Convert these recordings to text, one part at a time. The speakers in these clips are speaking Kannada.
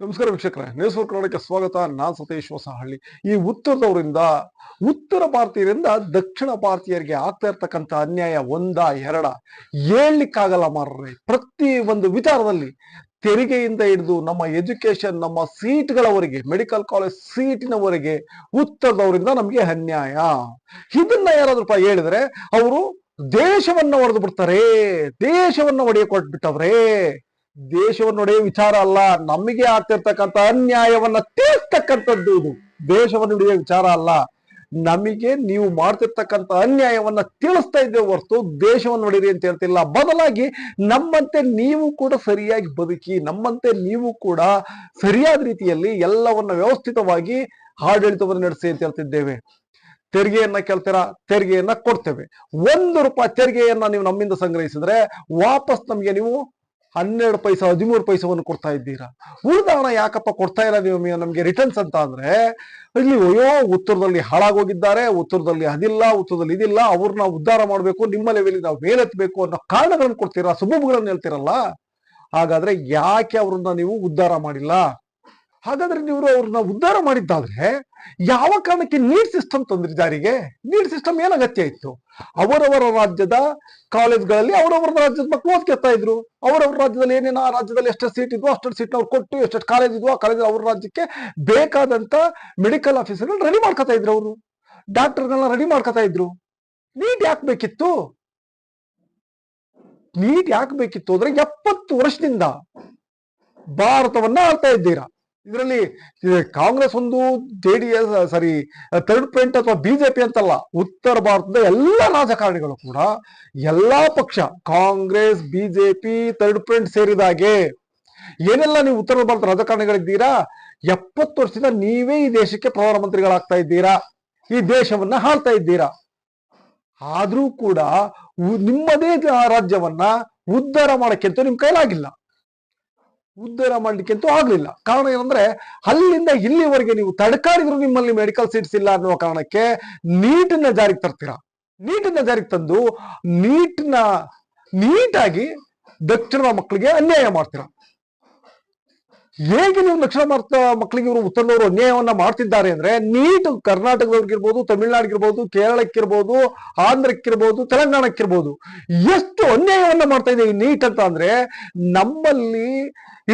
ನಮಸ್ಕಾರ ವೀಕ್ಷಕರೇ ನ್ಯೂಸ್ ಫೋರ್ ಕನ್ನಡಕ್ಕೆ ಸ್ವಾಗತ. ನಾನ್ ಸತೀಶ್ ಹೊಸಹಳ್ಳಿ. ಈ ಉತ್ತರದವರಿಂದ, ಉತ್ತರ ಭಾರತೀಯರಿಂದ ದಕ್ಷಿಣ ಭಾರತೀಯರಿಗೆ ಆಗ್ತಾ ಇರ್ತಕ್ಕಂಥ ಅನ್ಯಾಯ ಒಂದ ಎರಡ ಹೇಳಲಿಕ್ಕಾಗಲ್ಲ ಮಾರ್ರೆ. ಪ್ರತಿ ಒಂದು ವಿಚಾರದಲ್ಲಿ ತೆರಿಗೆಯಿಂದ ಹಿಡಿದು ನಮ್ಮ ಎಜುಕೇಶನ್ ನಮ್ಮ ಸೀಟ್ಗಳವರೆಗೆ, ಮೆಡಿಕಲ್ ಕಾಲೇಜ್ ಸೀಟಿನವರೆಗೆ ಉತ್ತರದವರಿಂದ ನಮಗೆ ಅನ್ಯಾಯ. ಇದನ್ನ ಯಾರಾದ್ರೂ ಹೇಳಿದ್ರೆ, ಅವರು ದೇಶವನ್ನ ಹೊಡೆದು ಬಿಡ್ತಾರೆ. ದೇಶವನ್ನ ಒಡೆಯ ಕೊಟ್ಬಿಟ್ಟವ್ರೆ ದೇಶವನ್ನು ಒಡೆಯುವ ವಿಚಾರ ಅಲ್ಲ, ನಮಗೆ ಆಗ್ತಿರ್ತಕ್ಕಂಥ ಅನ್ಯಾಯವನ್ನ ತೀರ್ತಕ್ಕಂಥದ್ದು ಇದು. ದೇಶವನ್ನು ಹಿಡಿಯುವ ವಿಚಾರ ಅಲ್ಲ, ನಮಗೆ ನೀವು ಮಾಡ್ತಿರ್ತಕ್ಕಂಥ ಅನ್ಯಾಯವನ್ನ ತಿಳಿಸ್ತಾ ಇದ್ದೇವೆ ಹೊರತು ದೇಶವನ್ನು ನೋಡಿರಿ ಅಂತ ಹೇಳ್ತಿಲ್ಲ. ಬದಲಾಗಿ ನಮ್ಮಂತೆ ನೀವು ಕೂಡ ಸರಿಯಾಗಿ ಬದುಕಿ, ನಮ್ಮಂತೆ ನೀವು ಕೂಡ ಸರಿಯಾದ ರೀತಿಯಲ್ಲಿ ಎಲ್ಲವನ್ನ ವ್ಯವಸ್ಥಿತವಾಗಿ ಆಡಳಿತವನ್ನು ನಡೆಸಿ ಅಂತ ಹೇಳ್ತಿದ್ದೇವೆ. ತೆರಿಗೆಯನ್ನ ಕೇಳ್ತೀರಾ? ತೆರಿಗೆಯನ್ನ ಕೊಡ್ತೇವೆ. ಒಂದು ರೂಪಾಯಿ ತೆರಿಗೆಯನ್ನ ನೀವು ನಮ್ಮಿಂದ ಸಂಗ್ರಹಿಸಿದ್ರೆ ವಾಪಸ್ ನಮಗೆ ನೀವು ಹನ್ನೆರಡು ಪೈಸ, ಹದಿಮೂರು ಪೈಸವನ್ನು ಕೊಡ್ತಾ ಇದ್ದೀರಾ? ಉಳಿದ ಹಣ ಯಾಕಪ್ಪ ಕೊಡ್ತಾ ಇಲ್ಲ ನೀವು ನಮಗೆ ರಿಟರ್ನ್ಸ್ ಅಂತ ಅಂದ್ರೆ, ಇಲ್ಲಿ ಅಯ್ಯೋ ಉತ್ತರದಲ್ಲಿ ಹಾಳಾಗೋಗಿದ್ದಾರೆ, ಉತ್ತರದಲ್ಲಿ ಅದಿಲ್ಲ, ಉತ್ತರದಲ್ಲಿ ಇದಿಲ್ಲ, ಅವ್ರನ್ನ ಉದ್ಧಾರ ಮಾಡಬೇಕು, ನಿಮ್ಮ ಲೆವೆಲ್ ನಾವು ಮೇಲೆತ್ತಬೇಕು ಅನ್ನೋ ಕಾರಣಗಳನ್ನು ಕೊಡ್ತೀರಾ ಸುಬುಬುಗಳನ್ನು ಹೇಳ್ತೀರಲ್ಲ? ಹಾಗಾದ್ರೆ ಯಾಕೆ ಅವ್ರನ್ನ ನೀವು ಉದ್ಧಾರ ಮಾಡಿಲ್ಲ? ಹಾಗಾದ್ರೆ ನೀವು ಅವ್ರನ್ನ ಉದ್ಧಾರ ಮಾಡಿದ್ದಾದ್ರೆ ಯಾವ ಕಾರಣಕ್ಕೆ ನೀಟ್ ಸಿಸ್ಟಮ್ ತಂದ್ರಿ ಜಾರಿಗೆ? ನೀಟ್ ಸಿಸ್ಟಮ್ ಏನ್ ಅಗತ್ಯ ಇತ್ತು? ಅವರವರ ರಾಜ್ಯದ ಕಾಲೇಜ್ಗಳಲ್ಲಿ ಅವರವರ ರಾಜ್ಯದ ಮಕ್ಕಳು ಓದ್ಕೊತಾ ಇದ್ರು. ಅವರವರ ರಾಜ್ಯದಲ್ಲಿ ಏನೇನು, ಆ ರಾಜ್ಯದಲ್ಲಿ ಎಷ್ಟು ಸೀಟ್ ಇದ್ವು ಅಷ್ಟು ಸೀಟ್ ಅವ್ರು ಕೊಟ್ಟು ಎಷ್ಟು ಕಾಲೇಜ್ ಇದ್ವು ಆ ಕಾಲೇಜ್ ಅವ್ರ ರಾಜ್ಯಕ್ಕೆ ಬೇಕಾದಂತ ಮೆಡಿಕಲ್ ಆಫೀಸರ್ಗಳು ರೆಡಿ ಮಾಡ್ಕೊತಾ ಇದ್ರು ಅವರು. ಡಾಕ್ಟರ್ಗಳನ್ನ ರೆಡಿ ಮಾಡ್ಕೊತಾ ಇದ್ರು. ನೀಟ್ ಯಾಕೆ ಬೇಕಿತ್ತು? ನೀಟ್ ಯಾಕೆ ಬೇಕಿತ್ತು ಅಂದ್ರೆ ಎಪ್ಪತ್ತು ವರ್ಷದಿಂದ ಭಾರತವನ್ನ ಆಳ್ತಾ ಇದ್ದೀರಾ. ಇದರಲ್ಲಿ ಕಾಂಗ್ರೆಸ್ ಒಂದು J D S, sorry, third front ಅಥವಾ ಬಿಜೆಪಿ ಅಂತಲ್ಲ, ಉತ್ತರ ಭಾರತದ ಎಲ್ಲ ರಾಜಕಾರಣಿಗಳು ಕೂಡ, ಎಲ್ಲಾ ಪಕ್ಷ, ಕಾಂಗ್ರೆಸ್ ಬಿಜೆಪಿ ಥರ್ಡ್ ಸೇರಿದ ಸೇರಿದಾಗೆ ಏನೆಲ್ಲ ನೀವು ಉತ್ತರ ಭಾರತ ರಾಜಕಾರಣಿಗಳಿದ್ದೀರಾ? ಎಪ್ಪತ್ತು ವರ್ಷದಿಂದ ನೀವೇ ಈ ದೇಶಕ್ಕೆ ಪ್ರಧಾನಮಂತ್ರಿಗಳಾಗ್ತಾ ಇದ್ದೀರಾ? ಈ ದೇಶವನ್ನ ಹಾಳ್ತಾ ಇದ್ದೀರಾ? ಆದ್ರೂ ಕೂಡ ನಿಮ್ಮದೇ ರಾಜ್ಯವನ್ನ ಉದ್ಧಾರ ಮಾಡಕ್ಕೆಂತೂ ನಿಮ್ ಕೈಲಾಗಿಲ್ಲ. ಉದ್ಧಾರ ಮಾಡ್ಲಿಕ್ಕಂತೂ ಆಗ್ಲಿಲ್ಲ. ಕಾರಣ ಏನಂದ್ರೆ, ಅಲ್ಲಿಂದ ಇಲ್ಲಿವರೆಗೆ ನೀವು ತಡ್ಕಾಡಿದ್ರು ನಿಮ್ಮಲ್ಲಿ ಮೆಡಿಕಲ್ ಸೀಟ್ಸ್ ಇಲ್ಲ ಅನ್ನುವ ಕಾರಣಕ್ಕೆ ನೀಟನ್ನ ಜಾರಿಗೆ ತರ್ತೀರಾ. ನೀಟನ್ನ ಜಾರಿಗೆ ತಂದು ನೀಟ್ನ, ನೀಟಾಗಿ ದಕ್ಷಿಣದ ಮಕ್ಕಳಿಗೆ ಅನ್ಯಾಯ ಮಾಡ್ತೀರಾ. ಹೇಗೆ ನೀವು ದಕ್ಷಿಣ ಭಾರತ ಮಕ್ಕಳಿಗೆ ಇವರು ಉತ್ತರದವರು ಅನ್ಯಾಯವನ್ನ ಮಾಡ್ತಿದ್ದಾರೆ ಅಂದ್ರೆ ನೀಟ್ ಕರ್ನಾಟಕದವ್ರಿಗಿರ್ಬೋದು, ತಮಿಳ್ನಾಡಿಗಿರ್ಬೋದು, ಕೇರಳಕ್ಕಿರ್ಬೋದು, ಆಂಧ್ರಕ್ಕಿರ್ಬೋದು, ತೆಲಂಗಾಣಕ್ಕಿರ್ಬೋದು. ಎಷ್ಟು ಅನ್ಯಾಯವನ್ನ ಮಾಡ್ತಾ ಇದೆ ಈ ನೀಟ್ ಅಂತ ಅಂದ್ರೆ ನಮ್ಮಲ್ಲಿ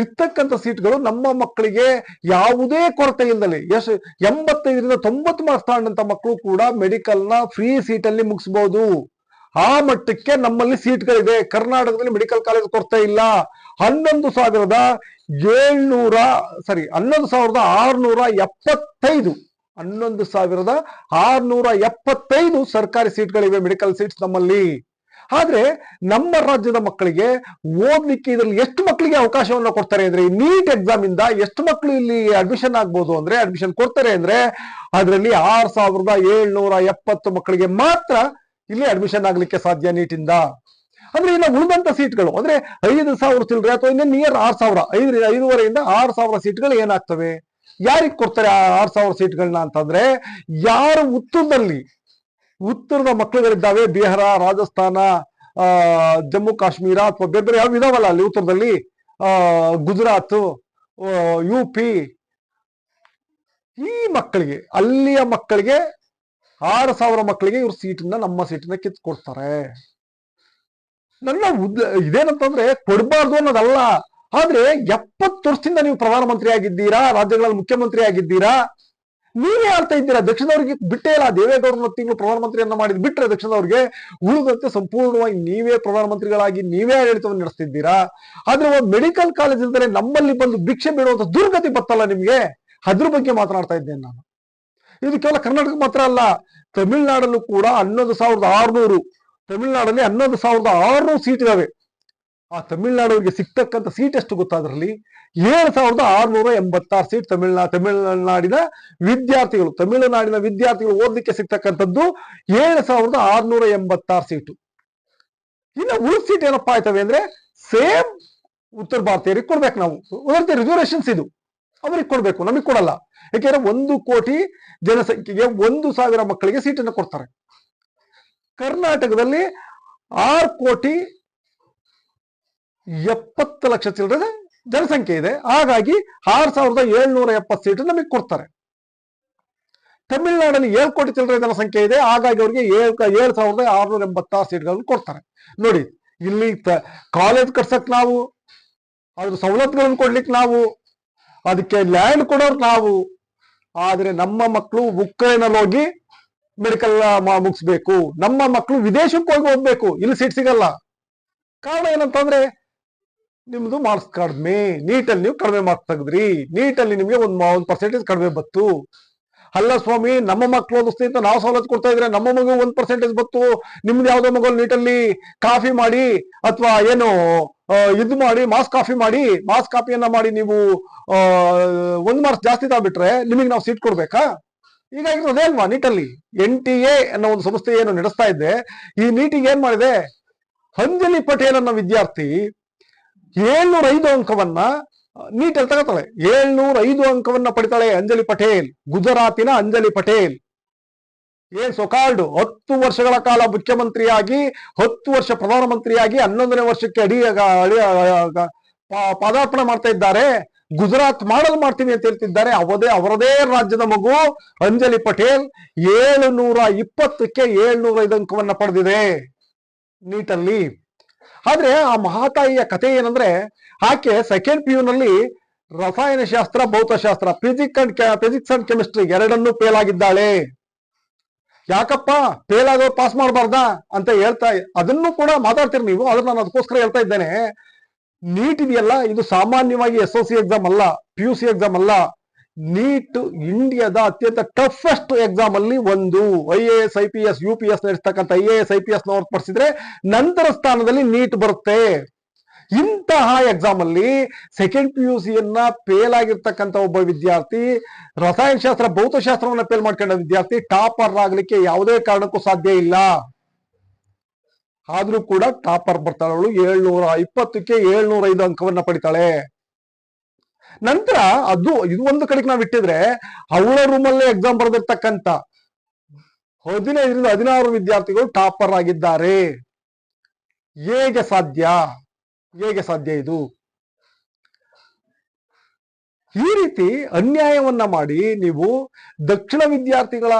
ಇರ್ತಕ್ಕಂಥ ಸೀಟ್ಗಳು ನಮ್ಮ ಮಕ್ಕಳಿಗೆ ಯಾವುದೇ ಕೊರತೆ ಇಲ್ಲದಲ್ಲಿ ಎಷ್ಟು ಎಂಬತ್ತೈದರಿಂದ ತೊಂಬತ್ತು ಮಾರ್ಕ್ಸ್ ತಗೊಂಡಂತ ಮಕ್ಕಳು ಕೂಡ ಮೆಡಿಕಲ್ನ ಫ್ರೀ ಸೀಟಲ್ಲಿ ಮುಗಿಸ್ಬೋದು. ಆ ಮಟ್ಟಕ್ಕೆ ನಮ್ಮಲ್ಲಿ ಸೀಟ್ಗಳಿದೆ. ಕರ್ನಾಟಕದಲ್ಲಿ ಮೆಡಿಕಲ್ ಕಾಲೇಜ್ ಕೊರತೆ ಇಲ್ಲ. ಹನ್ನೊಂದು ಸಾವಿರದ ಏಳ್ನೂರ ಸಾರಿ ಹನ್ನೊಂದು ಸಾವಿರದ ಆರ್ನೂರ ಎಪ್ಪತ್ತೈದು. ಹನ್ನೊಂದು ಸಾವಿರದ ಆರ್ನೂರ ಎಪ್ಪತ್ತೈದು ಸರ್ಕಾರಿ ಸೀಟ್ಗಳಿವೆ ಮೆಡಿಕಲ್ ಸೀಟ್ಸ್ ನಮ್ಮಲ್ಲಿ. ಆದ್ರೆ ನಮ್ಮ ರಾಜ್ಯದ ಮಕ್ಕಳಿಗೆ ಓದ್ಲಿಕ್ಕೆ ಇದರಲ್ಲಿ ಎಷ್ಟು ಮಕ್ಕಳಿಗೆ ಅವಕಾಶವನ್ನ ಕೊಡ್ತಾರೆ ಅಂದ್ರೆ ನೀಟ್ ಎಕ್ಸಾಮ್ ಇಂದ ಎಷ್ಟು ಮಕ್ಕಳು ಇಲ್ಲಿ ಅಡ್ಮಿಷನ್ ಆಗ್ಬೋದು ಅಂದ್ರೆ ಅಡ್ಮಿಷನ್ ಕೊಡ್ತಾರೆ ಅಂದ್ರೆ, ಅದರಲ್ಲಿ ಆರ್ ಸಾವಿರದ ಏಳ್ನೂರ ಎಪ್ಪತ್ತು ಮಕ್ಕಳಿಗೆ ಮಾತ್ರ ಇಲ್ಲಿ ಅಡ್ಮಿಷನ್ ಆಗ್ಲಿಕ್ಕೆ ಸಾಧ್ಯ ನೀಟಿಂದ. ಅಂದ್ರೆ ಇನ್ನು ಉಳಿದಂತ ಸೀಟ್ಗಳು, ಅಂದ್ರೆ ಐದು ಸಾವಿರ ಚಿಲ್ಲರೆ ಅಥವಾ ಇನ್ನು ನಿಯರ್ ಆರ್ ಸಾವಿರ, ಐದು, ಐದೂವರೆಯಿಂದ ಆರು ಸಾವಿರ ಸೀಟ್ಗಳು ಏನಾಗ್ತವೆ? ಯಾರಿಗೆ ಕೊಡ್ತಾರೆ ಆ ಆರ್ ಸಾವಿರ ಸೀಟ್ಗಳನ್ನ ಅಂತಂದ್ರೆ, ಯಾರು ಉತ್ತರದಲ್ಲಿ ಉತ್ತರದ ಮಕ್ಕಳುಗಳಿದ್ದಾವೆ ಬಿಹಾರ, ರಾಜಸ್ಥಾನ ಜಮ್ಮು, ಕಾಶ್ಮೀರ ಅಥವಾ ಬೇರೆ ಬೇರೆ ಯಾವ ಇದಾವಲ್ಲ ಅಲ್ಲಿ ಉತ್ತರದಲ್ಲಿ ಗುಜರಾತ್ ಯು ಪಿ ಈ ಮಕ್ಕಳಿಗೆ, ಅಲ್ಲಿಯ ಮಕ್ಕಳಿಗೆ ಆರು ಸಾವಿರ ಮಕ್ಕಳಿಗೆ ಇವ್ರ ಸೀಟನ್ನ ನಮ್ಮ ಸೀಟನ್ನ ಕಿತ್ ಕೊಡ್ತಾರೆ ನನ್ನ ಉದ್ದ ಇದೇನಂತಂದ್ರೆ ಕೊಡಬಾರ್ದು ಅನ್ನೋದಲ್ಲ. ಆದ್ರೆ ಎಪ್ಪತ್ತು ವರ್ಷದಿಂದ ನೀವು ಪ್ರಧಾನಮಂತ್ರಿ ಆಗಿದ್ದೀರಾ ರಾಜ್ಯಗಳಲ್ಲಿ ಮುಖ್ಯಮಂತ್ರಿ ಆಗಿದ್ದೀರಾ ನೀವೇ ಹೇಳ್ತಾ ಇದ್ದೀರಾ, ದಕ್ಷಿಣದವ್ರಿಗೆ ಬಿಟ್ಟೇ ಇಲ್ಲ. ದೇವೇಗೌಡರನ್ನ ತಿಂಗಳು ಪ್ರಧಾನಮಂತ್ರಿಯನ್ನ ಮಾಡಿದ್ ಬಿಟ್ರೆ ದಕ್ಷಿಣದವ್ರಿಗೆ ಉಳಿದಂತೆ ಸಂಪೂರ್ಣವಾಗಿ ನೀವೇ ಪ್ರಧಾನಮಂತ್ರಿಗಳಾಗಿ ನೀವೇ ಆಡಳಿತವನ್ನು ನಡೆಸ್ತಿದ್ದೀರಾ? ಆದ್ರೆ ಮೆಡಿಕಲ್ ಕಾಲೇಜ್ ನಮ್ಮಲ್ಲಿ ಬಂದು ಭಿಕ್ಷೆ ಬೇಡುವಂತ ದುರ್ಗತಿ ಬತ್ತಲ್ಲ ನಿಮ್ಗೆ? ಅದ್ರ ಬಗ್ಗೆ ಮಾತನಾಡ್ತಾ ಇದ್ದೇನೆ ನಾನು. ಇದು ಕೇವಲ ಕರ್ನಾಟಕ ಮಾತ್ರ ಅಲ್ಲ, ತಮಿಳುನಾಡಲ್ಲೂ ಕೂಡ ಹನ್ನೊಂದು ಸಾವಿರದ ಆರ್ನೂರು ತಮಿಳುನಾಡಲ್ಲಿ ಹನ್ನೊಂದು ಸಾವಿರದ ಆರುನೂರು ಸೀಟ್ ಇದಾವೆ ಆ ತಮಿಳುನಾಡಿಗೆ ಸಿಗ್ತಕ್ಕಂಥ ಸೀಟ್ ಎಷ್ಟು ಗೊತ್ತಾದ್ರಲ್ಲಿ ಏಳು ಸಾವಿರದ ಆರುನೂರ ಎಂಬತ್ತಾರು ಸೀಟ್ ತಮಿಳ್ನಾ, ತಮಿಳುನಾಡಿನ ವಿದ್ಯಾರ್ಥಿಗಳು ತಮಿಳುನಾಡಿನ ವಿದ್ಯಾರ್ಥಿಗಳು ಓದಲಿಕ್ಕೆ ಸಿಗ್ತಕ್ಕಂಥದ್ದು ಏಳು ಸಾವಿರದ ಆರುನೂರ ಎಂಬತ್ತಾರು ಸೀಟು. ಇನ್ನು ಉಳಿದ ಸೀಟ್ ಏನಪ್ಪಾ ಆಯ್ತವೆ ಅಂದ್ರೆ ಸೇಮ್ ಉತ್ತರ ಭಾರತೀಯರಿಗೆ ಕೊಡ್ಬೇಕು ನಾವು. ಉದಾಹರಣೆ ರಿಸರ್ವೇಷನ್ಸ್ ಇದು. ಅವ್ರಿಗೆ ಕೊಡ್ಬೇಕು, ನಮಗೆ ಕೊಡಲ್ಲ. ಯಾಕೆಂದ್ರೆ ಒಂದು ಕೋಟಿ ಜನಸಂಖ್ಯೆಗೆ ಒಂದು ಸಾವಿರ ಮಕ್ಕಳಿಗೆ ಸೀಟನ್ನು ಕೊಡ್ತಾರೆ. ಕರ್ನಾಟಕದಲ್ಲಿ ಆರು ಕೋಟಿ ಎಪ್ಪತ್ತು ಲಕ್ಷ ಚಿಲ್ಲರೆ ಜನಸಂಖ್ಯೆ ಇದೆ. ಹಾಗಾಗಿ ಆರು ಸಾವಿರದ ಏಳ್ನೂರ ಎಪ್ಪತ್ತು ಸೀಟ್ ನಮಗೆ ಕೊಡ್ತಾರೆ. ತಮಿಳುನಾಡಲ್ಲಿ ಏಳು ಕೋಟಿ ಚಿಲ್ಲರೆ ಜನಸಂಖ್ಯೆ ಇದೆ. ಹಾಗಾಗಿ ಅವರಿಗೆ ಏಳು ಏಳು ಸಾವಿರದ ಆರುನೂರ ಎಂಬತ್ತಾರು ಸೀಟ್ಗಳನ್ನು ಕೊಡ್ತಾರೆ. ನೋಡಿ, ಇಲ್ಲಿ ಕಾಲೇಜ್ ಕಟ್ಸಕ್ ನಾವು ಅದ್ರ ಸವಲತ್ತುಗಳನ್ನು ಕೊಡ್ಲಿಕ್ಕೆ ನಾವು, ಅದಕ್ಕೆ ಲ್ಯಾಂಡ್ ಕೊಡೋರು ನಾವು. ಆದರೆ ನಮ್ಮ ಮಕ್ಕಳು ಉಕ್ರೇನಲ್ಲಿ ಹೋಗಿ ಮೆಡಿಕಲ್ ಮುಗಿಸ್ಬೇಕು. ನಮ್ಮ ಮಕ್ಕಳು ವಿದೇಶಕ್ಕೆ ಹೋಗಿ ಹೋಗ್ಬೇಕು. ಇಲ್ಲಿ ಸೀಟ್ ಸಿಗಲ್ಲ. ಕಾರಣ ಏನಂತಂದ್ರೆ, ನಿಮ್ದು ಮಾರ್ಕ್ಸ್ ಕಡಿಮೆ. ನೀಟಲ್ಲಿ ನೀವು ಕಡಿಮೆ ಮಾರ್ಕ್ಸ್ ತೆಗೆದ್ರಿ. ನೀಟಲ್ಲಿ ನಿಮ್ಗೆ ಒಂದ್ ಒಂದ್ ಪರ್ಸೆಂಟೇಜ್ ಕಡಿಮೆ ಬತ್ತು. ಅಲ್ಲ ಸ್ವಾಮಿ, ನಮ್ಮ ಮಕ್ಕಳು ಅಂತ ನಾವು ಸವಲತ್ತು ಕೊಡ್ತಾ ಇದ್ರೆ ನಮ್ಮ ಮಗು ಒಂದ್ ಪರ್ಸೆಂಟೇಜ್ ಬತ್ತು. ನಿಮ್ದು ಯಾವ್ದೋ ಮಗು ನೀಟಲ್ಲಿ ಕಾಫಿ ಮಾಡಿ ಅಥವಾ ಏನು ಇದು ಮಾಡಿ ಮಾಸ್ ಕಾಫಿ ಮಾಡಿ ಮಾಸ್ ಕಾಫಿಯನ್ನ ಮಾಡಿ ನೀವು ಒಂದ್ ಮಾರ್ಕ್ಸ್ ಜಾಸ್ತಿ ತಗೊಂಡ್ಬಿಟ್ರೆ ನಿಮಗೆ ನಾವು ಸೀಟ್ ಕೊಡ್ಬೇಕಾ? ಹೀಗಾಗಿ ಅದೇ ಅಲ್ವಾ ನೀಟಲ್ಲಿ ಎನ್ ಟಿ ಎ ಅನ್ನೋ ಒಂದು ಸಂಸ್ಥೆ ಏನು ನಡೆಸ್ತಾ ಇದ್ದೆ ಈ ನೀಟಿಗೆ ಏನ್ ಮಾಡಿದೆ ಅಂಜಲಿ ಪಟೇಲ್ ಅನ್ನೋ ವಿದ್ಯಾರ್ಥಿ ಏಳ್ನೂರ ಐದು ಅಂಕವನ್ನ ನೀಟಲ್ಲಿ ತಗೋತಾಳೆ ಏಳ್ನೂರ ಐದು ಅಂಕವನ್ನ ಪಡಿತಾಳೆ ಅಂಜಲಿ ಪಟೇಲ್ ಗುಜರಾತಿನ ಅಂಜಲಿ ಪಟೇಲ್ ಏನ್ ಸೊಕಾಲ್ಡ್ ಹತ್ತು ವರ್ಷಗಳ ಕಾಲ ಮುಖ್ಯಮಂತ್ರಿಯಾಗಿ ಹತ್ತು ವರ್ಷ ಪ್ರಧಾನಮಂತ್ರಿಯಾಗಿ ಹನ್ನೊಂದನೇ ವರ್ಷಕ್ಕೆ ಅಡಿ ಪಾದಾರ್ಪಣೆ ಮಾಡ್ತಾ ಇದ್ದಾರೆ ಗುಜರಾತ್ ಮಾಡಲ್ ಮಾಡ್ತೀವಿ ಅಂತ ಹೇಳ್ತಿದ್ದಾರೆ. ಅವದೇ, ಅವರದೇ ರಾಜ್ಯದ ಮಗು ಅಂಜಲಿ ಪಟೇಲ್. ಏಳುನೂರ ಇಪ್ಪತ್ತಕ್ಕೆ ಏಳ್ನೂರ ಐದು ಅಂಕವನ್ನ ಪಡೆದಿದೆ ನೀಟಲ್ಲಿ. ಆದ್ರೆ ಆ ಮಹಾತಾಯಿಯ ಕಥೆ ಏನಂದ್ರೆ, ಆಕೆ ಸೆಕೆಂಡ್ ಪಿ ನಲ್ಲಿ ರಸಾಯನಶಾಸ್ತ್ರ, ಭೌತಶಾಸ್ತ್ರ physics and physics and chemistry ಎರಡನ್ನೂ ಫೇಲ್ ಆಗಿದ್ದಾಳೆ. ಯಾಕಪ್ಪ? ಫೇಲ್ ಆಗೋ ಪಾಸ್ ಮಾಡಬಾರ್ದಾ ಅಂತ ಹೇಳ್ತಾ, ಅದನ್ನು ಕೂಡ ಮಾತಾಡ್ತೀರಿ ನೀವು ಅದನ್ನ ನಾನು ಅದಕ್ಕೋಸ್ಕರ ಹೇಳ್ತಾ ಇದ್ದೇನೆ. ನೀಟ್ ಇದೆಯಲ್ಲ, ಇದು ಸಾಮಾನ್ಯವಾಗಿ ಎಸ್ ಎಲ್ ಸಿ ಎಕ್ಸಾಮ್ ಅಲ್ಲ ಪಿ ಯು ಸಿ ಎಕ್ಸಾಮ್ ಅಲ್ಲ. ನೀಟ್ ಇಂಡಿಯಾದ ಅತ್ಯಂತ ಟಫೆಸ್ಟ್ ಎಕ್ಸಾಮ್ ಅಲ್ಲಿ ಒಂದು I A S I P S U P S ನಡೆಸ್ತಕ್ಕಂಥ I A S I P S ಹೊರತುಪಡಿಸಿದ್ರೆ ನಂತರ ಸ್ಥಾನದಲ್ಲಿ ನೀಟ್ ಬರುತ್ತೆ. ಇಂತಹ ಎಕ್ಸಾಮ್ ಅಲ್ಲಿ ಸೆಕೆಂಡ್ ಪಿ ಯು ಸಿಯನ್ನ ಫೇಲ್ ಆಗಿರ್ತಕ್ಕಂಥ ಒಬ್ಬ ವಿದ್ಯಾರ್ಥಿ, ರಸಾಯನಶಾಸ್ತ್ರ, ಭೌತಶಾಸ್ತ್ರವನ್ನ ಫೇಲ್ ಮಾಡ್ಕೊಂಡ ವಿದ್ಯಾರ್ಥಿ ಟಾಪರ್ ಆಗ್ಲಿಕ್ಕೆ ಯಾವುದೇ ಕಾರಣಕ್ಕೂ ಸಾಧ್ಯ ಇಲ್ಲ. ಆದ್ರೂ ಕೂಡ ಟಾಪರ್ ಬರ್ತಾಳೆ ಅವಳು. ಏಳ್ನೂರ ಇಪ್ಪತ್ತಕ್ಕೆ ಏಳ್ನೂರ ಐದು ಅಂಕವನ್ನ ಪಡಿತಾಳೆ. ನಂತರ ಅದು, ಇದು ಒಂದು ಕಡೆಗೆ ನಾವು ಇಟ್ಟಿದ್ರೆ ಅವಳ ರೂಮಲ್ಲೇ ಎಕ್ಸಾಮ್ ಬರೆದಿರ್ತಕ್ಕಂಥ ಹದಿನೈದರಿಂದ ಹದಿನಾರು ವಿದ್ಯಾರ್ಥಿಗಳು ಟಾಪರ್ ಆಗಿದ್ದಾರೆ. ಹೇಗೆ ಸಾಧ್ಯ? ಹೇಗೆ ಸಾಧ್ಯ ಇದು? ಈ ರೀತಿ ಅನ್ಯಾಯವನ್ನ ಮಾಡಿ ನೀವು ದಕ್ಷಿಣ ವಿದ್ಯಾರ್ಥಿಗಳ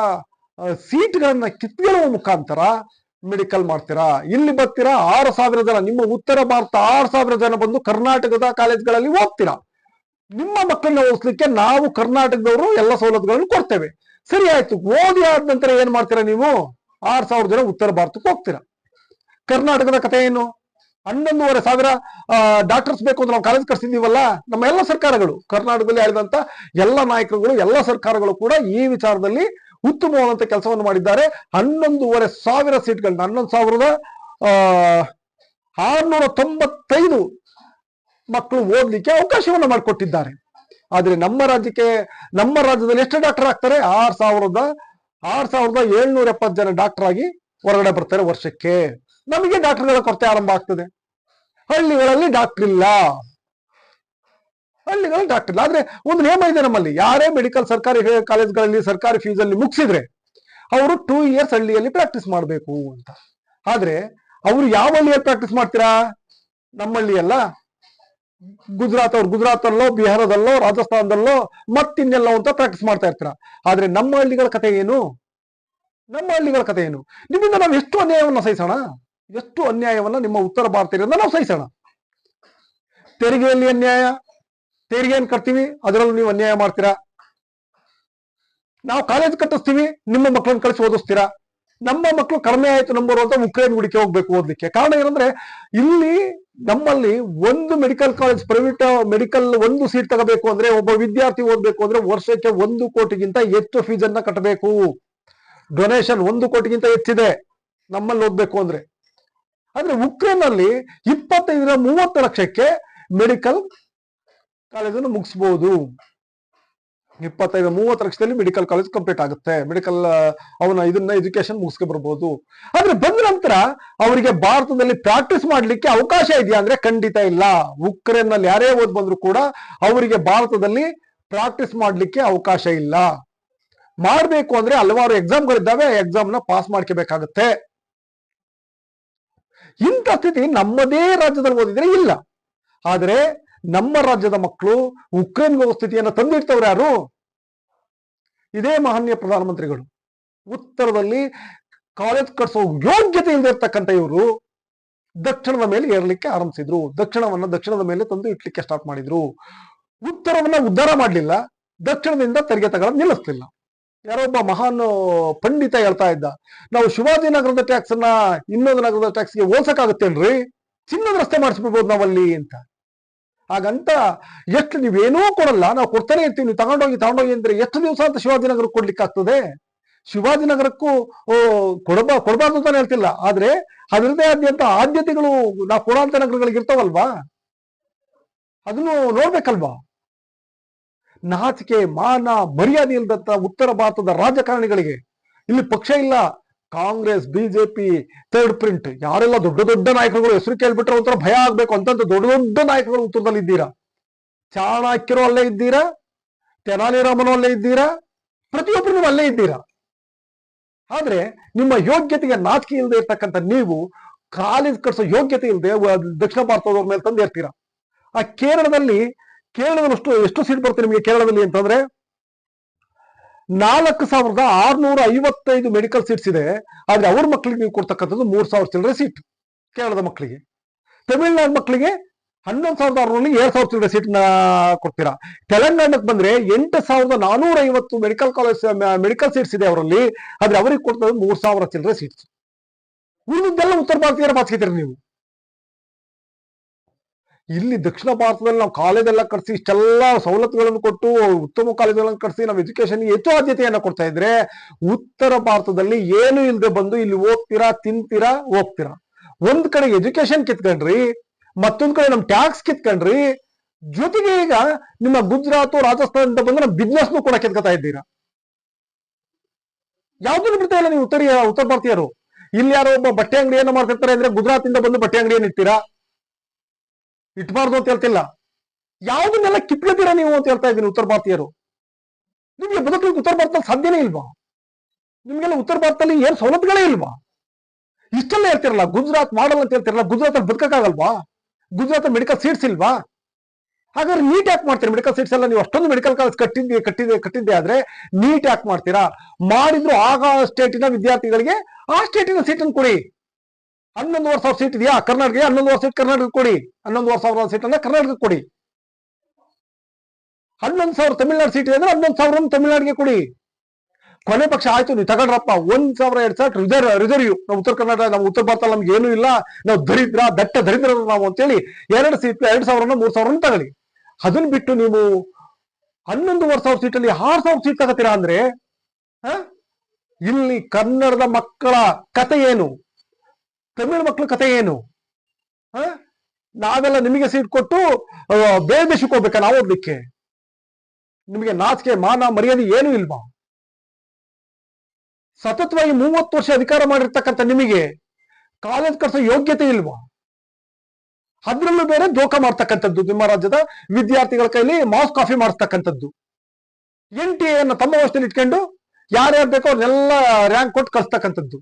ಸೀಟ್ಗಳನ್ನ ಕಿತ್ಕೊಳ್ಳುವ ಮುಖಾಂತರ ಮೆಡಿಕಲ್ ಮಾಡ್ತೀರಾ? ಇಲ್ಲಿ ಬರ್ತೀರಾ? ಆರು ಸಾವಿರ ಜನ, ನಿಮ್ಮ ಉತ್ತರ ಭಾರತ ಆರು ಸಾವಿರ ಜನ ಬಂದು ಕರ್ನಾಟಕದ ಕಾಲೇಜ್ಗಳಲ್ಲಿ ಹೋಗ್ತೀರಾ ನಿಮ್ಮ ಮಕ್ಕಳನ್ನ ಓದಿಸ್ಲಿಕ್ಕೆ ನಾವು ಕರ್ನಾಟಕದವರು ಎಲ್ಲ ಸವಲತ್ತುಗಳನ್ನು ಕೊಡ್ತೇವೆ. ಸರಿ ಆಯ್ತು, ಓದಿ ಆದ ನಂತರ ಏನ್ ಮಾಡ್ತೀರಾ ನೀವು? ಆರ್ ಸಾವಿರ ಜನ ಉತ್ತರ ಭಾರತಕ್ಕೆ ಹೋಗ್ತೀರಾ. ಕರ್ನಾಟಕದ ಕಥೆ ಏನು? ಹನ್ನೊಂದೂವರೆ ಸಾವಿರ ಡಾಕ್ಟರ್ಸ್ ಬೇಕು ಅಂತ ನಾವು ಕಾಲೇಜ್ ಕರ್ಸಿದೀವಲ್ಲ ನಮ್ಮ ಎಲ್ಲ ಸರ್ಕಾರಗಳು, ಕರ್ನಾಟಕದಲ್ಲಿ ಆಳಿದಂತ ಎಲ್ಲ ನಾಯಕರುಗಳು, ಎಲ್ಲ ಸರ್ಕಾರಗಳು ಕೂಡ ಈ ವಿಚಾರದಲ್ಲಿ ಉತ್ತಮವಾದಂತ ಕೆಲಸವನ್ನು ಮಾಡಿದ್ದಾರೆ. ಹನ್ನೊಂದೂವರೆ ಸಾವಿರ ಸೀಟ್ಗಳನ್ನ ಹನ್ನೊಂದು ಸಾವಿರದ ಆರ್ನೂರ ತೊಂಬತ್ತೈದು ಮಕ್ಕಳು ಓದ್ಲಿಕ್ಕೆ ಅವಕಾಶವನ್ನು ಮಾಡಿಕೊಟ್ಟಿದ್ದಾರೆ. ಆದರೆ ನಮ್ಮ ರಾಜ್ಯಕ್ಕೆ, ನಮ್ಮ ರಾಜ್ಯದಲ್ಲಿ ಎಷ್ಟು ಡಾಕ್ಟರ್ ಆಗ್ತಾರೆ, ಆರ್ ಸಾವಿರದ ಆರ್ ಸಾವಿರದ ಏಳ್ನೂರ ಎಪ್ಪತ್ತು ಜನ ಡಾಕ್ಟರ್ ಆಗಿ ಹೊರಗಡೆ ಬರ್ತಾರೆ ವರ್ಷಕ್ಕೆ. ನಮಗೆ ಡಾಕ್ಟರ್ಗಳ ಕೊರತೆ ಆರಂಭ ಆಗ್ತದೆ. ಹಳ್ಳಿಗಳಲ್ಲಿ ಡಾಕ್ಟರ್ ಇಲ್ಲ ಹಳ್ಳಿಗಳಲ್ಲಿ ಡಾಕ್ಟರ್ ಆದ್ರೆ ಒಂದು ನಿಯಮ ಇದೆ ನಮ್ಮಲ್ಲಿ. ಯಾರೇ ಮೆಡಿಕಲ್ ಸರ್ಕಾರಿ ಕಾಲೇಜ್ಗಳಲ್ಲಿ ಸರ್ಕಾರಿ ಫೀಸ್ ಅಲ್ಲಿ ಮುಗಿಸಿದ್ರೆ ಅವರು ಟೂ ಇಯರ್ಸ್ ಹಳ್ಳಿಯಲ್ಲಿ ಪ್ರಾಕ್ಟೀಸ್ ಮಾಡಬೇಕು ಅಂತ. ಆದ್ರೆ ಅವರು ಯಾವ ಹಳ್ಳಿಯಲ್ಲಿ ಪ್ರಾಕ್ಟೀಸ್ ಮಾಡ್ತೀರಾ? ನಮ್ಮ ಹಳ್ಳಿಯಲ್ಲ ಗುಜರಾತ್ ಅವ್ರು ಗುಜರಾತ್ ಅಲ್ಲೋ ಬಿಹಾರದಲ್ಲೋ, ರಾಜಸ್ಥಾನದಲ್ಲೋ ಮತ್ತಿನ್ನೆಲ್ಲೋ ಅಂತ ಪ್ರಾಕ್ಟೀಸ್ ಮಾಡ್ತಾ ಇರ್ತೀರಾ? ಆದ್ರೆ ನಮ್ಮ ಹಳ್ಳಿಗಳ ಕತೆ ಏನು? ನಮ್ಮ ಹಳ್ಳಿಗಳ ಕತೆ ಏನು? ನಿಮ್ಮಿಂದ ನಾವು ಎಷ್ಟು ಅನ್ಯಾಯವನ್ನು ಸಹಿಸೋಣ? ಎಷ್ಟು ಅನ್ಯಾಯವನ್ನ ನಿಮ್ಮ ಉತ್ತರ ಭಾರತೀಯರಿಂದ ನಾವು ಸಹಿಸೋಣ? ತೆರಿಗೆಯಲ್ಲಿ ಅನ್ಯಾಯ ತೆರಿಗೆ ಏನ್ ಕಟ್ತೀವಿ? ಅದರಲ್ಲೂ ನೀವು ಅನ್ಯಾಯ ಮಾಡ್ತೀರಾ? ನಾವು ಕಾಲೇಜ್ ಕಟ್ಟಿಸ್ತೀವಿ, ನಿಮ್ಮ ಮಕ್ಕಳನ್ನ ಕಳಿಸಿ ಓದಿಸ್ತೀರಾ? ನಮ್ಮ ಮಕ್ಕಳು ಕಡಿಮೆ ಆಯಿತು ನಂಬರ್ ಅಂತ ಉಕ್ರೇನ್ ಹುಡುಕಿ ಹೋಗ್ಬೇಕು ಓದ್ಲಿಕ್ಕೆ. ಕಾರಣ ಏನಂದ್ರೆ, ಇಲ್ಲಿ ನಮ್ಮಲ್ಲಿ ಒಂದು ಮೆಡಿಕಲ್ ಕಾಲೇಜ್ ಪ್ರೈವೇಟ್ ಮೆಡಿಕಲ್ ಒಂದು ಸೀಟ್ ತಗೋಬೇಕು ಅಂದ್ರೆ, ಒಬ್ಬ ವಿದ್ಯಾರ್ಥಿ ಓದ್ಬೇಕು ಅಂದ್ರೆ ವರ್ಷಕ್ಕೆ ಒಂದು ಕೋಟಿಗಿಂತ ಹೆಚ್ಚು ಫೀಸ್ ಅನ್ನ ಕಟ್ಟಬೇಕು. ಡೊನೇಷನ್ ಒಂದು ಕೋಟಿಗಿಂತ ಹೆಚ್ಚಿದೆ ನಮ್ಮಲ್ಲಿ ಓದ್ಬೇಕು ಅಂದ್ರೆ. ಆದ್ರೆ ಉಕ್ರೇನ್ ಅಲ್ಲಿ ಇಪ್ಪತ್ತೈದರ ಮೂವತ್ತು ಲಕ್ಷಕ್ಕೆ ಮೆಡಿಕಲ್ ಕಾಲೇಜನ್ನು ಮುಗಿಸ್ಬೋದು. ಇಪ್ಪತ್ತೈದು, ಮೂವತ್ತು ಲಕ್ಷದಲ್ಲಿ ಮೆಡಿಕಲ್ ಕಾಲೇಜ್ ಕಂಪ್ಲೀಟ್ ಆಗುತ್ತೆ. ಮೆಡಿಕಲ್ ಅವನ ಇದನ್ನ ಎಜುಕೇಶನ್ ಮುಗಿಸ್ಕೊ ಬರ್ಬೋದು. ಆದ್ರೆ ಬಂದ ನಂತರ ಅವರಿಗೆ ಭಾರತದಲ್ಲಿ ಪ್ರಾಕ್ಟೀಸ್ ಮಾಡ್ಲಿಕ್ಕೆ ಅವಕಾಶ ಇದೆಯಾ ಅಂದ್ರೆ ಖಂಡಿತ ಇಲ್ಲ. ಉಕ್ರೇನ್ನಲ್ಲಿ ಯಾರೇ ಓದ್ ಬಂದ್ರು ಕೂಡ ಅವರಿಗೆ ಭಾರತದಲ್ಲಿ ಪ್ರಾಕ್ಟೀಸ್ ಮಾಡ್ಲಿಕ್ಕೆ ಅವಕಾಶ ಇಲ್ಲ. ಮಾಡಬೇಕು ಅಂದ್ರೆ ಹಲವಾರು ಎಕ್ಸಾಮ್ಗಳಿದ್ದಾವೆ ಎಕ್ಸಾಮ್ನ ಪಾಸ್ ಮಾಡ್ಕೋಬೇಕಾಗತ್ತೆ. ಇಂಥ ಸ್ಥಿತಿ ನಮ್ಮದೇ ರಾಜ್ಯದಲ್ಲಿ ಓದಿದ್ರೆ ಇಲ್ಲ. ಆದ್ರೆ ನಮ್ಮ ರಾಜ್ಯದ ಮಕ್ಕಳು ಉಕ್ರೇನ್ ವ್ಯವಸ್ಥಿತಿಯನ್ನು ತಂದಿಡ್ತವ್ರು ಯಾರು? ಇದೇ ಮಾನ್ಯ ಪ್ರಧಾನಮಂತ್ರಿಗಳು. ಉತ್ತರದಲ್ಲಿ ಕಾಲೇಜ್ ಕಟ್ಸೋ ಯೋಗ್ಯತೆ ಇಲ್ಲದೆ ಇರ್ತಕ್ಕಂಥ ಇವರು ದಕ್ಷಿಣದ ಮೇಲೆ ಏರ್ಲಿಕ್ಕೆ ಆರಂಭಿಸಿದ್ರು. ದಕ್ಷಿಣವನ್ನ ದಕ್ಷಿಣದ ಮೇಲೆ ತಂದು ಇಟ್ಲಿಕ್ಕೆ ಸ್ಟಾರ್ಟ್ ಮಾಡಿದ್ರು. ಉತ್ತರವನ್ನ ಉದ್ಧಾರ ಮಾಡಲಿಲ್ಲ. ದಕ್ಷಿಣದಿಂದ ತೆರಿಗೆ ತಗೊಳ್ಳೋದು ನಿಲ್ಲಿಸ್ಲಿಲ್ಲ. ಯಾರೋ ಒಬ್ಬ ಮಹಾನ್ ಪಂಡಿತ ಹೇಳ್ತಾ ಇದ್ದ, ನಾವು ಶಿವಾಜಿನಗರದ ಟ್ಯಾಕ್ಸ್ ಅನ್ನ ಇನ್ನೊಂದು ನಗರದ ಟ್ಯಾಕ್ಸ್ಗೆ ಹೋಲ್ಸಕ್ಕಾಗತ್ತೇನ್ರಿ? ಚಿನ್ನದ ರಸ್ತೆ ಮಾಡಿಸ್ಬಿಡ್ಬೋದು ನಾವಲ್ಲಿ ಅಂತ. ಹಾಗಂತ ಎಷ್ಟು ನೀವೇನೂ ಕೊಡಲ್ಲ. ನಾವು ಕೊಡ್ತಾನೆ ಇರ್ತೀವಿ. ನೀವು ತಗೊಂಡೋಗಿ ತಗೊಂಡೋಗಿ ಅಂದ್ರೆ ಎಷ್ಟು ದಿವಸ ಅಂತ ಶಿವಾಜಿನಗರಕ್ಕೆ ಕೊಡ್ಲಿಕ್ಕೆ ಆಗ್ತದೆ ಶಿವಾಜಿನಗರಕ್ಕೂ ಕೊಡಬ, ಕೊಡಬಾರ್ದು ಅಂತಾನೆ ಹೇಳ್ತಿಲ್ಲ. ಆದ್ರೆ ಅದರದೇ ಆದ್ಯಂತ ಆದ್ಯತೆಗಳು ನಾವು ಕೊಡೋಂತ ನಗರಗಳಿಗೆ ಇರ್ತಾವಲ್ವಾ? ಅದನ್ನು ನೋಡ್ಬೇಕಲ್ವಾ? ನಾಚಿಕೆ, ಮಾನ, ಮರ್ಯಾದೆ ಇಲ್ಲದಂತ ಉತ್ತರ ಭಾರತದ ರಾಜಕಾರಣಿಗಳಿಗೆ. ಇಲ್ಲಿ ಪಕ್ಷ ಇಲ್ಲ. ಕಾಂಗ್ರೆಸ್, ಬಿಜೆಪಿ ಥರ್ಡ್ ಪ್ರಿಂಟ್ ಯಾರೆಲ್ಲ ದೊಡ್ಡ ದೊಡ್ಡ ನಾಯಕರುಗಳು ಹೆಸರು ಕೇಳ್ಬಿಟ್ರೆ ಒಂಥರ ಭಯ ಆಗ್ಬೇಕು. ಅಂತಂತ ದೊಡ್ಡ ದೊಡ್ಡ ನಾಯಕರುಗಳು ಉತ್ತರದಲ್ಲಿ ಇದ್ದೀರಾ? ಚಾಣಾಕ್ಯರು ಅಲ್ಲೇ ಇದ್ದೀರಾ? ತೆನಾಲಿರಾಮನು ಅಲ್ಲೇ ಇದ್ದೀರಾ? ಪ್ರತಿಯೊಬ್ಬರು ಅಲ್ಲೇ ಇದ್ದೀರಾ? ಆದ್ರೆ ನಿಮ್ಮ ಯೋಗ್ಯತೆಗೆ ನಾಚಿಕೆ ಇಲ್ಲದೆ ಇರ್ತಕ್ಕಂಥ ನೀವು ಕಾಲೇಜ್ ಕಟ್ಸೋ ಯೋಗ್ಯತೆ ಇಲ್ಲದೆ ದಕ್ಷಿಣ ಭಾರತದವ್ರ ಮೇಲೆ ತಂದು ಇರ್ತೀರಾ ಆ ಕೇರಳದಲ್ಲಿ ಎಷ್ಟು ಎಷ್ಟು ಸೀಟ್ ಬರುತ್ತೆ ನಿಮಗೆ ಕೇರಳದಲ್ಲಿ ಅಂತಂದ್ರೆ? ನಾಲ್ಕು ಸಾವಿರದ ಆರ್ನೂರ ಐವತ್ತೈದು ಮೆಡಿಕಲ್ ಸೀಟ್ಸ್ ಇದೆ. ಆದ್ರೆ ಅವ್ರ ಮಕ್ಕಳಿಗೆ ನೀವು ಕೊಡ್ತಕ್ಕಂಥದ್ದು ಮೂರ್ ಸಾವಿರ ಚಿಲ್ಲರೆ ಸೀಟ್ ಕೇರಳದ ಮಕ್ಕಳಿಗೆ ತಮಿಳುನಾಡು ಮಕ್ಕಳಿಗೆ ಹನ್ನೊಂದು ಸಾವಿರದ ಆರ್ನೂರಲ್ಲಿ ಏಳು ಸಾವಿರ ಚಿಲ್ಲರೆ ಸೀಟ್ ಕೊಡ್ತೀರಾ? ತೆಲಂಗಾಣಕ್ಕೆ ಬಂದ್ರೆ ಎಂಟು ಸಾವಿರದ ನಾನೂರ ಐವತ್ತು ಮೆಡಿಕಲ್ ಕಾಲೇಜ್ ಮೆಡಿಕಲ್ ಸೀಟ್ಸ್ ಇದೆ ಅವರಲ್ಲಿ. ಆದ್ರೆ ಅವರಿಗೆ ಕೊಡ್ತದ್ದು ಮೂರ್ ಸಾವಿರ ಚಿಲ್ಲರೆ ಸೀಟ್ಸ್ ಉಳಿದೆಲ್ಲ ಉತ್ತರ ಭಾರತೀಯರ ಬಾಚಿದ್ದೀರಿ ನೀವು? ಇಲ್ಲಿ ದಕ್ಷಿಣ ಭಾರತದಲ್ಲಿ ನಾವು ಕಾಲೇಜ್ ಎಲ್ಲ ಕಟ್ಸಿ ಇಷ್ಟೆಲ್ಲ ಸವಲತ್ತುಗಳನ್ನು ಕೊಟ್ಟು ಉತ್ತಮ ಕಾಲೇಜುಗಳನ್ನು ಕಟ್ಸಿ ನಾವು ಎಜುಕೇಶನ್ ಹೆಚ್ಚು ಆದ್ಯತೆಯನ್ನ ಕೊಡ್ತಾ ಇದ್ರೆ ಉತ್ತರ ಭಾರತದಲ್ಲಿ ಏನು ಇಲ್ಲದೆ ಬಂದು ಇಲ್ಲಿ ಹೋಗ್ತೀರಾ ತಿಂತೀರಾ, ಹೋಗ್ತೀರಾ? ಒಂದ್ ಕಡೆ ಎಜುಕೇಶನ್ ಕಿತ್ಕೊಂಡ್ರಿ, ಮತ್ತೊಂದ್ ಕಡೆ ನಮ್ ಟ್ಯಾಕ್ಸ್ ಕಿತ್ಕೊಂಡ್ರಿ, ಜೊತೆಗೆ ಈಗ ನಿಮ್ಮ ಗುಜರಾತ್ ರಾಜಸ್ಥಾನದಿಂದ ಬಂದು ನಮ್ಮ ಬಿಸ್ನೆಸ್ ಕೂಡ ಕಿತ್ಕೊತಾ ಇದ್ದೀರಾ? ಯಾವ್ದನ್ನು ಬಿಡ್ತಾ ಇಲ್ಲ ನೀವು ಉತ್ತರ ಉತ್ತರ ಭಾರತೀಯರು. ಇಲ್ಲಿ ಯಾರೋ ಒಬ್ಬ ಬಟ್ಟೆ ಅಂಗಡಿಯನ್ನು ಮಾಡ್ತಿರ್ತಾರೆ ಅಂದ್ರೆ ಗುಜರಾತ್ ಇಂದ ಬಂದು ಬಟ್ಟೆ ಅಂಗಡಿಯನ್ನು ಇಡ್ತೀರಾ? ಇಟ್ಬಾರ್ದು ಅಂತ ಹೇಳ್ತಿಲ್ಲ. ಯಾವ್ದನ್ನೆಲ್ಲ ಕಿತ್ಕೊತೀರಾ ನೀವು ಅಂತ ಹೇಳ್ತಾ ಇದ್ದೀನಿ ಉತ್ತರ ಭಾರತೀಯರು. ನಿಮ್ಗೆ ಬದುಕಲಿಕ್ಕೆ ಉತ್ತರ ಭಾರತದಲ್ಲಿ ಸಾಧ್ಯನೇ ಇಲ್ವಾ? ನಿಮ್ಗೆಲ್ಲ ಉತ್ತರ ಭಾರತದಲ್ಲಿ ಏನ್ ಸವಲತ್ತುಗಳೇ ಇಲ್ವಾ? ಇಷ್ಟೆಲ್ಲ ಹೇಳ್ತಿರಲ್ಲ, ಗುಜರಾತ್ ಮಾಡಲ್ ಅಂತ ಹೇಳ್ತಿರಲ್ಲ ಗುಜರಾತ್ ಅಲ್ಲಿ ಬದುಕಕ್ಕಾಗಲ್ವಾ? ಗುಜರಾತ್ ಮೆಡಿಕಲ್ ಸೀಟ್ಸ್ ಇಲ್ವಾ? ಹಾಗಾದ್ರೆ ನೀಟ್ ಯಾಕೆ ಮಾಡ್ತೀರಾ ಮೆಡಿಕಲ್ ಸೀಟ್ಸ್ ಎಲ್ಲ? ನೀವು ಅಷ್ಟೊಂದು ಮೆಡಿಕಲ್ ಕಾಲೇಜ್ ಕಟ್ಟಿದ್ದೆ ಕಟ್ಟಿದೆ ಕಟ್ಟಿದ್ದೆ ಆದ್ರೆ ನೀಟ್ ಯಾಕೆ ಮಾಡ್ತೀರಾ? ಮಾಡಿದ್ರು ಆಗ ಸ್ಟೇಟಿನ ವಿದ್ಯಾರ್ಥಿಗಳಿಗೆ ಆ ಸ್ಟೇಟಿನ ಸೀಟನ್ನು ಕೊಡಿ. ಹನ್ನೊಂದುವರೆ ಸಾವಿರ ಸೀಟ್ ಇದೆಯಾ? ಕರ್ನಾಟಕ ಹನ್ನೊಂದುವರೆ ಸೀಟ್ ಕರ್ನಾಟಕ ಕೊಡಿ. ಹನ್ನೊಂದುವರೆ ಸಾವಿರ ಸೀಟ್ ಅಂದ್ರೆ ಕರ್ನಾಟಕ ಕೊಡಿ. ಹನ್ನೊಂದು ಸಾವಿರ ತಮಿಳ್ನಾಡು ಸೀಟ್ ಇದೆ ಅಂದ್ರೆ ಹನ್ನೊಂದು ಸಾವಿರ ತಮಿಳ್ನಾಡಿಗೆ ಕೊಡಿ. ಕೊನೆ ಪಕ್ಷ ಆಯ್ತು, ನೀವು ತಗೊಂಡ್ರಪ್ಪ. ಒಂದ್ ಸಾವಿರ ಎರಡ್ ಸಾವಿರ ರಿಸರ್ವ್ ರಿಸರ್ವ್ ನಾವು ಉತ್ತರ ಕರ್ನಾಟಕ ನಮ್ಮ ಉತ್ತರ ಭಾರತ ನಮ್ಗೆ ಏನು ಇಲ್ಲ. ನಾವು ದರಿದ್ರ, ದಟ್ಟ ದರಿದ್ರ ನಾವು ಅಂತೇಳಿ ಎರಡು ಸೀಟ್ ಎರಡ್ ಸಾವಿರನ, ಮೂರ್ ಸಾವಿರ ತಗೊಳ್ಳಿ. ಅದನ್ನ ಬಿಟ್ಟು ನೀವು ಹನ್ನೊಂದುವರೆ ಸಾವಿರ ಸೀಟಲ್ಲಿ ಆರ್ ಸಾವಿರ ಸೀಟ್ ತಗೋತೀರಾ ಅಂದ್ರೆ? ಇಲ್ಲಿ ಕನ್ನಡದ ಮಕ್ಕಳ ಕತೆ ಏನು? ತಮಿಳು ಮಕ್ಕಳ ಕತೆ ಏನು? ಹ? ನಾವೆಲ್ಲ ನಿಮಗೆ ಸೀಟ್ ಕೊಟ್ಟು ಬೇರೆ ದೇಶಕ್ಕೆ ಹೋಗ್ಬೇಕಾ ನಾವು ಓದ್ಲಿಕ್ಕೆ ನಿಮಗೆ ನಾಚಿಕೆ, ಮಾನ, ಮರ್ಯಾದೆ ಏನು ಇಲ್ವಾ? ಸತತವಾಗಿ ಮೂವತ್ತು ವರ್ಷ ಅಧಿಕಾರ ಮಾಡಿರ್ತಕ್ಕಂಥ ನಿಮಗೆ ಕಾಲೇಜ್ ಕಟ್ಸೋ ಯೋಗ್ಯತೆ ಇಲ್ವಾ? ಅದ್ರಲ್ಲೂ ಬೇರೆ ದೋಖ ಮಾಡ್ತಕ್ಕಂಥದ್ದು ನಿಮ್ಮ ರಾಜ್ಯದ ವಿದ್ಯಾರ್ಥಿಗಳ ಕೈಲಿ ಮಾಸ್ ಕಾಫಿ ಮಾಡಿಸ್ತಕ್ಕಂಥದ್ದು ಎನ್ ಟಿ ಎನ್ನ ತಮ್ಮ ವ್ಯವಸ್ಥೆಯಲ್ಲಿ ಇಟ್ಕೊಂಡು, ಯಾರ್ಯಾರು ಬೇಕೋ ಅವ್ರನ್ನೆಲ್ಲ ರ್ಯಾಂಕ್ ಕೊಟ್ಟು ಕಳಿಸ್ತಕ್ಕಂಥದ್ದು.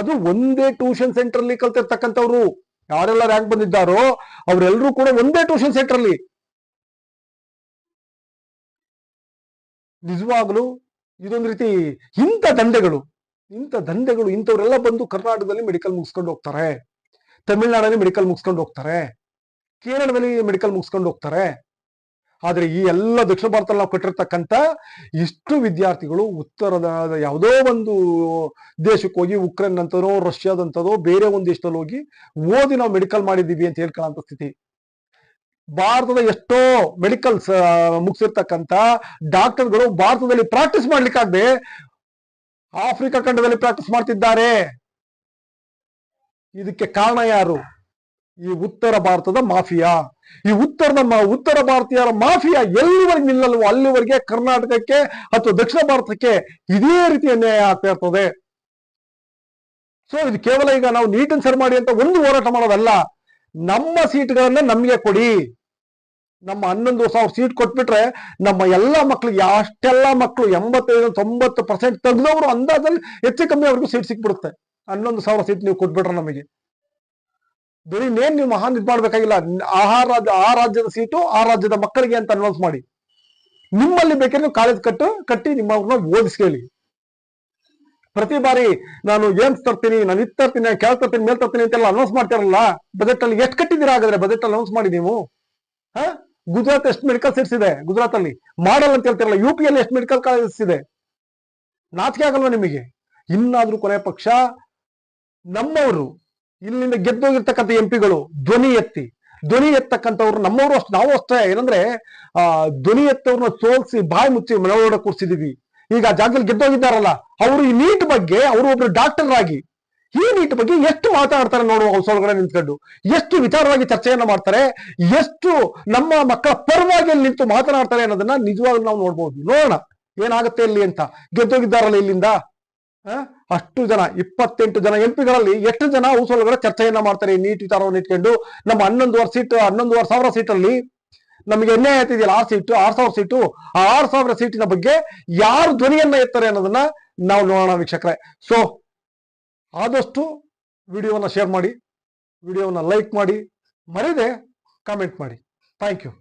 ಅದು ಒಂದೇ ಟ್ಯೂಷನ್ ಸೆಂಟರ್ ಅಲ್ಲಿ ಕಲ್ತಿರ್ತಕ್ಕಂಥವ್ರು. ಯಾರೆಲ್ಲ ರ್ಯಾಂಕ್ ಬಂದಿದ್ದಾರೋ ಅವರೆಲ್ಲರೂ ಕೂಡ ಒಂದೇ ಟ್ಯೂಷನ್ ಸೆಂಟರ್ ಅಲ್ಲಿ. ನಿಜವಾಗ್ಲೂ ಇದೊಂದು ರೀತಿ ಇಂಥ ದಂಧೆಗಳು ಇಂಥ ದಂಧೆಗಳು, ಇಂಥವ್ರೆಲ್ಲ ಬಂದು ಕರ್ನಾಟಕದಲ್ಲಿ ಮೆಡಿಕಲ್ ಮುಗಿಸ್ಕೊಂಡು ಹೋಗ್ತಾರೆ. ತಮಿಳ್ನಾಡಲ್ಲಿ ಮೆಡಿಕಲ್ ಮುಗಿಸ್ಕೊಂಡು ಹೋಗ್ತಾರೆ. ಕೇರಳದಲ್ಲಿ ಮೆಡಿಕಲ್ ಮುಗಿಸ್ಕೊಂಡು ಹೋಗ್ತಾರೆ. ಆದ್ರೆ ಈ ಎಲ್ಲ ದಕ್ಷಿಣ ಭಾರತದಲ್ಲಿ ನಾವು ಕಟ್ಟಿರ್ತಕ್ಕಂಥ ಇಷ್ಟು ವಿದ್ಯಾರ್ಥಿಗಳು ಉತ್ತರದ ಯಾವುದೋ ಒಂದು ದೇಶಕ್ಕೆ ಹೋಗಿ ಉಕ್ರೇನ್ ಅಂತದೋ ರಷ್ಯಾದಂತದೋ, ಬೇರೆ ಒಂದು ದೇಶದಲ್ಲಿ ಹೋಗಿ ಓದಿ ನಾವು ಮೆಡಿಕಲ್ ಮಾಡಿದ್ದೀವಿ ಅಂತ ಹೇಳ್ಕೊಳ್ಳೋ ಸ್ಥಿತಿ. ಭಾರತದ ಎಷ್ಟೋ ಮೆಡಿಕಲ್ಸ್ ಮುಗಿಸಿರ್ತಕ್ಕಂಥ ಡಾಕ್ಟರ್ಗಳು ಭಾರತದಲ್ಲಿ ಪ್ರಾಕ್ಟೀಸ್ ಮಾಡ್ಲಿಕ್ಕಾಗದೆ ಆಫ್ರಿಕಾ ಖಂಡದಲ್ಲಿ ಪ್ರಾಕ್ಟೀಸ್ ಮಾಡ್ತಿದ್ದಾರೆ. ಇದಕ್ಕೆ ಕಾರಣ ಯಾರು? ಈ ಉತ್ತರ ಭಾರತದ ಮಾಫಿಯಾ. ಈ ಉತ್ತರದ ಉತ್ತರ ಭಾರತೀಯರ ಮಾಫಿಯಾ ಎಲ್ಲಿವರೆಗೆ ನಿಲ್ಲಲ್ವೋ ಅಲ್ಲಿವರೆಗೆ ಕರ್ನಾಟಕಕ್ಕೆ ಅಥವಾ ದಕ್ಷಿಣ ಭಾರತಕ್ಕೆ ಇದೇ ರೀತಿಯ ನ್ಯಾಯ ಆಗ್ತಾ ಇರ್ತದೆ. ಸೊ ಇದು ಕೇವಲ ಈಗ ನಾವು ನೀಟನ್ನು ಸರ್ ಮಾಡಿ ಅಂತ ಒಂದು ಹೋರಾಟ ಮಾಡೋದಲ್ಲ. ನಮ್ಮ ಸೀಟ್ಗಳನ್ನ ನಮಗೆ ಕೊಡಿ. ನಮ್ಮ ಹನ್ನೊಂದು ಸಾವಿರ ಸೀಟ್ ಕೊಟ್ಬಿಟ್ರೆ ನಮ್ಮ ಎಲ್ಲಾ ಮಕ್ಳಿಗೆ ಅಷ್ಟೆಲ್ಲ ಮಕ್ಕಳು ಎಂಬತ್ತೈದು, ತೊಂಬತ್ತು ಪರ್ಸೆಂಟ್ ತೆಗೆದವರು ಅಂದಾಜಲ್ಲಿ ಹೆಚ್ಚು ಕಮ್ಮಿ ಅವ್ರಿಗೂ ಸೀಟ್ ಸಿಕ್ಬಿಡುತ್ತೆ. ಹನ್ನೊಂದು ಸಾವಿರ ಸೀಟ್ ನೀವು ಕೊಟ್ಬಿಟ್ರೆ ನಮಗೆ. ಧ್ವನಿನೇನ್ ನೀವು ಮಹಾನ್ ಇದು ಮಾಡ್ಬೇಕಾಗಿಲ್ಲ. ಆ ಆ ರಾಜ್ಯದ ಸೀಟು ಆ ರಾಜ್ಯದ ಮಕ್ಕಳಿಗೆ ಅಂತ ಅನೌನ್ಸ್ ಮಾಡಿ. ನಿಮ್ಮಲ್ಲಿ ಬೇಕಾದ್ರೆ ಕಾಲೇಜ್ ಕಟ್ಟು, ಕಟ್ಟಿ ನಿಮ್ಮವ್ರನ್ನ ಓದಿಸ್ಕೇಳಿ ಪ್ರತಿ ಬಾರಿ ನಾನು ಏಮ್ಸ್ ತರ್ತೀನಿ, ನಾನು ಇತ್ತ ತರ್ತೀನಿ ಕೆಳಗೆ ತರ್ತೀನಿ, ಮೇಲ್ ತರ್ತೀನಿ ಅಂತೆಲ್ಲ ಅನೌನ್ಸ್ ಮಾಡ್ತಾರಲ್ಲ ಬಜೆಟ್ ಅಲ್ಲಿ ಎಷ್ಟು ಕಟ್ಟಿದ್ದೀರಾ ಹಾಗಾದ್ರೆ ಬಜೆಟ್ ಅನೌನ್ಸ್ ಮಾಡಿ ನೀವು? ಹಾ? ಗುಜರಾತ್ ಎಷ್ಟು ಮೆಡಿಕಲ್ ಸೀಟ್ಸ್ ಇದೆ ಗುಜರಾತ್ ಅಲ್ಲಿ ಮಾಡಲ್ ಅಂತ ಹೇಳ್ತಿರಲ್ಲ ಯು ಪಿ ಅಲ್ಲಿ ಎಷ್ಟು ಮೆಡಿಕಲ್ ಕಾಲೇಜಸ್ ಇದೆ? ನಾಚಿಕೆ ಆಗಲ್ವಾ ನಿಮಗೆ? ಇನ್ನಾದ್ರೂ ಕೊನೆ ಪಕ್ಷ ನಮ್ಮವರು ಇಲ್ಲಿಂದ ಗೆದ್ದೋಗಿರ್ತಕ್ಕಂಥ ಎಂ ಪಿಗಳು ಧ್ವನಿ ಎತ್ತಿ. ಧ್ವನಿ ಎತ್ತಕ್ಕಂಥವ್ರು ನಮ್ಮವರು ಅಷ್ಟು, ನಾವು ಅಷ್ಟೇ. ಏನಂದ್ರೆ, ಆ, ಧ್ವನಿ ಎತ್ತವ್ರನ್ನ ಸೋಲ್ಸಿ ಬಾಯಿ ಮುಚ್ಚಿ ಮನವೊಳಗಡೆ ಕೂರಿಸಿದೀವಿ. ಈಗ ಆ ಜಾಗದಲ್ಲಿ ಗೆದ್ದೋಗಿದ್ದಾರಲ್ಲ, ಅವರು ಈ ನೀಟ್ ಬಗ್ಗೆ, ಅವರು ಒಬ್ರು ಡಾಕ್ಟರ್ ಆಗಿ ಈ ನೀಟ್ ಬಗ್ಗೆ ಎಷ್ಟು ಮಾತಾಡ್ತಾರೆ ನೋಡುವ ಹೌಸ್ ಒಳಗಡೆ ನಿಂತ್ಕೊಂಡು. ಎಷ್ಟು ವಿಚಾರವಾಗಿ ಚರ್ಚೆಯನ್ನ ಮಾಡ್ತಾರೆ, ಎಷ್ಟು ನಮ್ಮ ಮಕ್ಕಳ ಪರವಾಗಿ ಅಲ್ಲಿ ನಿಂತು ಮಾತನಾಡ್ತಾರೆ ಅನ್ನೋದನ್ನ ನಿಜವಾಗ್ಲೂ ನಾವು ನೋಡ್ಬೋದು. ನೋಡೋಣ, ಏನಾಗುತ್ತೆ ಇಲ್ಲಿ ಅಂತ. ಗೆದ್ದೋಗಿದ್ದಾರಲ್ಲ ಇಲ್ಲಿಂದ? ಅಷ್ಟು ಜನ, ಇಪ್ಪತ್ತೆಂಟು ಜನ ಎಂ ಪಿಗಳಲ್ಲಿ ಎಷ್ಟು ಜನ ಹೌಸ್ ಒಳಗಡೆ ಚರ್ಚೆಯನ್ನ ಮಾಡ್ತಾರೆ ಈ ನೀಟ್ ವಿಚಾರವನ್ನು ಇಟ್ಕೊಂಡು? ನಮ್ಮ ಹನ್ನೊಂದುವರೆ ಸೀಟ್, ಹನ್ನೊಂದುವರೆ ಸಾವಿರ ಸೀಟಲ್ಲಿ ನಮಗೆ ಎಣ್ಣೆ ಆಯ್ತಿದೆಯಲ್ಲ ಆರು ಸೀಟು, ಆರ್ ಸಾವಿರ ಸೀಟು, ಆ ಆರು ಸಾವಿರ ಸೀಟಿನ ಬಗ್ಗೆ ಯಾರು ಧ್ವನಿಯನ್ನ ಎತ್ತಾರೆ ಅನ್ನೋದನ್ನ ನಾವು ನೋಡೋಣ ವೀಕ್ಷಕರೇ. ಸೊ ಆದಷ್ಟು ವಿಡಿಯೋವನ್ನ ಶೇರ್ ಮಾಡಿ, ವಿಡಿಯೋವನ್ನ ಲೈಕ್ ಮಾಡಿ, ಮರೆಯದೆ ಕಾಮೆಂಟ್ ಮಾಡಿ. Thank you